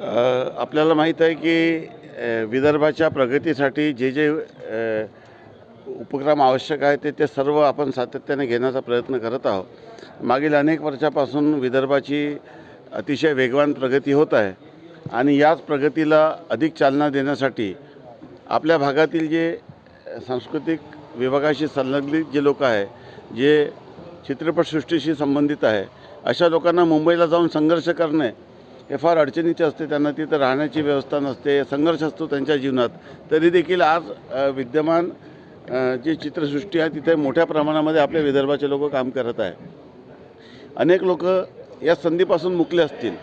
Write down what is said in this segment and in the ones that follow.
आपल्याला माहीत आहे की विदर्भाच्या प्रगतीसाठी जे जे उपक्रम आवश्यक आहे ते ते सर्व आपण सातत्याने घेण्याचा प्रयत्न करत आहोत. मागील अनेक वर्षापासून विदर्भाची अतिशय वेगवान प्रगती होत आहे आणि याच प्रगतीला अधिक चालना देण्यासाठी आपल्या भागातील जे सांस्कृतिक विभागाशी संलग्नित जे लोक आहे जे चित्रपटसृष्टीशी संबंधित आहे अशा लोकांना मुंबईला जाऊन संघर्ष करणे हे फार अडचणीचे असते त्यांना तिथं राहण्याची व्यवस्था नसते संघर्ष असतो त्यांच्या जीवनात. तरी देखील आज विद्यमान जी चित्रसृष्टी आहे तिथे मोठ्या प्रमाणामध्ये आपल्या विदर्भाचे लोक काम करत आहे अनेक लोक या संधीपासून मुकले असतील.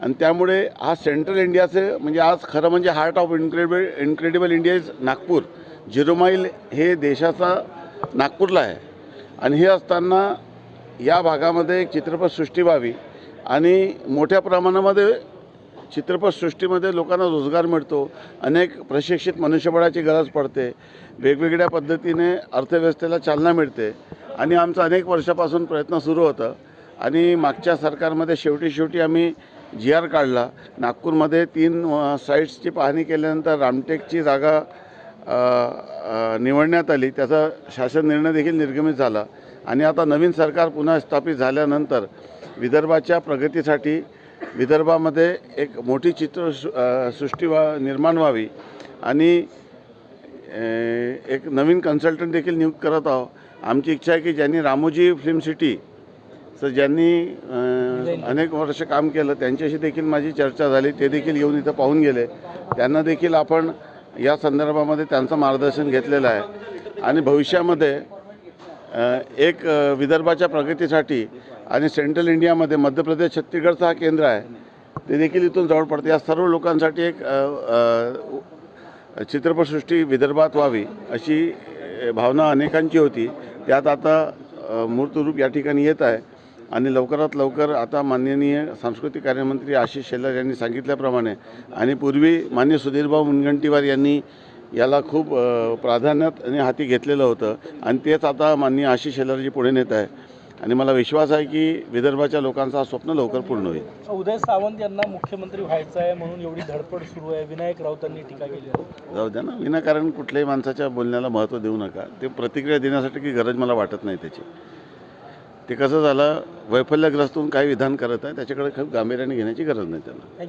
आणि त्यामुळे हा सेंट्रल इंडियाचे म्हणजे आज खरं म्हणजे heart of incredible incredible India is Nagpur. Zero mile हे देशाचा नागपूरला आहे. आणि हे असताना या भागामध्ये एक चित्रपटसृष्टी व्हावी आणि मोठ्या प्रमाणामध्ये चित्रपटसृष्टीमध्ये लोकांना रोजगार मिळतो. अनेक प्रशिक्षित मनुष्यबळाची गरज पडते. वेगवेगळ्या पद्धतीने अर्थव्यवस्थेला चालना मिळते. आणि आमचा अनेक वर्षापासून प्रयत्न सुरू होतं. आणि मागच्या सरकारमध्ये शेवटी शेवटी आम्ही जी आर काढला. नागपूरमध्ये तीन साईट्सची पाहणी केल्यानंतर रामटेकची जागा निवडण्यात आली त्याचा शासन निर्णय देखील निर्गमित झाला. आणि आता नवीन सरकार पुन्हा स्थापित झाल्यानंतर विदर्भाच्या प्रगतीसाठी विदर्भामध्ये एक मोठी चित्र सृष्टी व्हा निर्माण व्हावी. आणि एक नवीन कन्सल्टंट देखील नियुक्त करत आहोत. आमची इच्छा आहे की ज्यांनी रामोजी फिल्म सिटी तर ज्यांनी अनेक वर्ष काम केलं त्यांच्याशी देखील माझी चर्चा झाली. ते देखील येऊन इथं पाहून गेले. त्यांना देखील आपण या संदर्भामध्ये त्यांचं मार्गदर्शन घेतलेलं आहे. आणि भविष्यामध्ये एक विदर्भाच्या प्रगतीसाठी आणि सेंट्रल इंडियामध्ये मध्य प्रदेश छत्तीसगडचं हा केंद्र आहे ते देखील इथून जवळ पडतं. या सर्व लोकांसाठी एक चित्रपटसृष्टी विदर्भात व्हावी अशी भावना अनेकांची होती. त्यात आता मूर्तरूप या ठिकाणी येत आहे. आणि लवकरात लवकर आता माननीय सांस्कृतिक कार्यमंत्री आशिष शेलार यांनी सांगितल्याप्रमाणे आणि पूर्वी मान्य सुधीरभाऊ मुनगंटीवार यांनी याला खूप प्राधान्याने हाती घेतलेलं होतं. आणि तेच आता माननीय आशिष शेलारजी पुढे नेत आहे. आणि मला विश्वास आहे की विदर्भाच्या लोकांचं हा स्वप्न लवकर पूर्ण होईल. उदय सावंत यांना मुख्यमंत्री व्हायचं आहे म्हणून एवढी धडपड सुरू आहे. विनायक राऊतांनी टीका केली आहे. जाऊ द्या ना. विनाकारण कुठल्याही माणसाच्या बोलण्याला महत्त्व देऊ नका. ते प्रतिक्रिया देण्यासाठी की गरज मला वाटत नाही त्याची. ते कसं झालं वैफल्यग्रस्तून काही विधान करत आहे त्याच्याकडे खूप गांभीर्याने घेण्याची गरज नाही त्यांना.